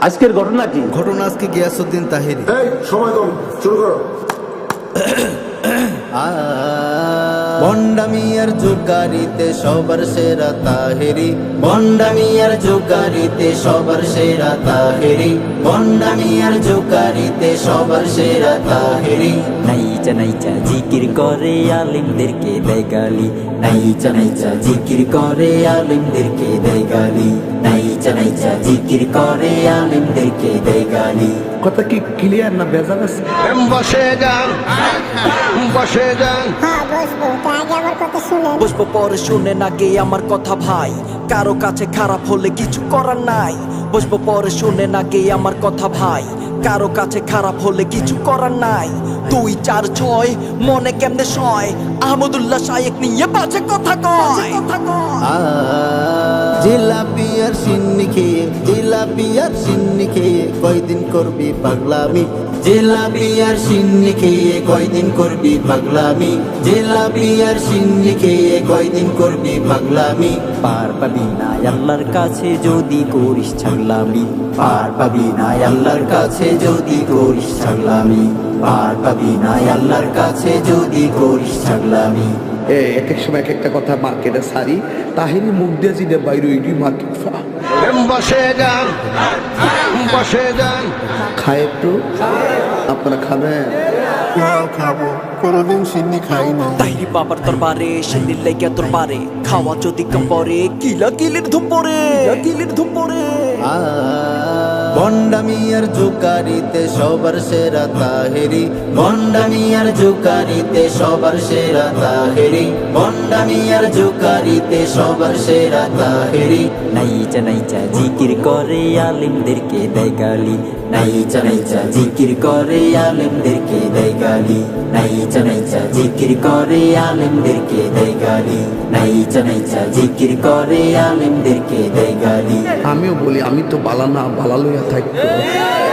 আজকের ঘটনা কি? ঘটনা আজকে গিয়াসুদ্দিন তাহিরি। এই সময় কম শুরু করো। বন্ডামিয়ার জুকারিতে সবার সেরা তাহেরি। বন্ডামিয়ার জুকারিতে সবার সেরা তাহেরি। বন্ডামিয়ার জুকারিতে সবার সেরা তাহেরি। নাইচা নাইচা জিকির করে আলিমদেরকে দেয় গালি। নাইচা নাইচা জিকির করে আলিমদেরকে দেয় গালি। নাইচা নাইচা জিকির করে আলিমদেরকে দেয় গালি। কথা কি ক্লিয়ার না বেজাল আছে? বসে যান। হ্যাঁ বসবো। পরে শুনে না গে আমার কথা ভাই। কারও কাছে খারাপ হলে কিছু করার নাই। বসবো পরে শুনে না গে আমার কথা ভাই। কারও কাছে খারাপ হলে কিছু করার নাই। দুই চার ছয় মনে কেমনে সয়? আহমদুল্লাহ শায়েক নিয়ে বাজে কথা কয়। জিলাপিয়ার সিন্নি খেয়ে জিলাপিয়ার সিন্নি খেয়ে কয়দিন করবি পাগলামি? জিলাপিয়ার সিন্নি খেয়ে কয়দিন করবি পাগলামি? জিলাপিয়ার সিন্নি খেয়ে কয়দিন করবি পাগলামি? পার পাবি না আল্লাহর কাছে যদি করিস ছাগলামি। পার পাবি না আল্লাহর কাছে যদি করিস ছাগলামি পার পাবি না আল্লাহর কাছে যদি করিস ছাগলামি। এ এক এক সময় এক একটা কথা মার্কেটে সারি তাহিনী মুখ দিয়ে জিদে বাইরে ইডি মার্কেট বসে যান বসে যান। খায় একটু আপনারা খাবেন? খাব কোনোদিন সিন্নি খাই না। তাইরি বাবার দরবারে খাওয়া যদি কম পরে কিলা কিলির ধুম পরে কিলির ধুম পরে। বন্ডামিয়ার জুকারিতে সবার সেরা তাহেরি। বন্ডামিয়ার জুকারিতে সবার সেরা তাহেরি। বন্ডামিয়ার জুকারিতে সবার সেরা তাহেরি। নাইচা নাইচা জিকির করে আলিমদেরকে দেয় গালি। নাইচা নাইচা জিকির করে আলিমদেরকে দেয় গালি। নাইচা নাইচা জিকির করে আলিমদেরকে দেয় গালি। নাইচা নাইচা জিকির করে আলিমদেরকে দেয় গালি। আমিও বলি আমি তো বালা না বালা লইয়া থাকতো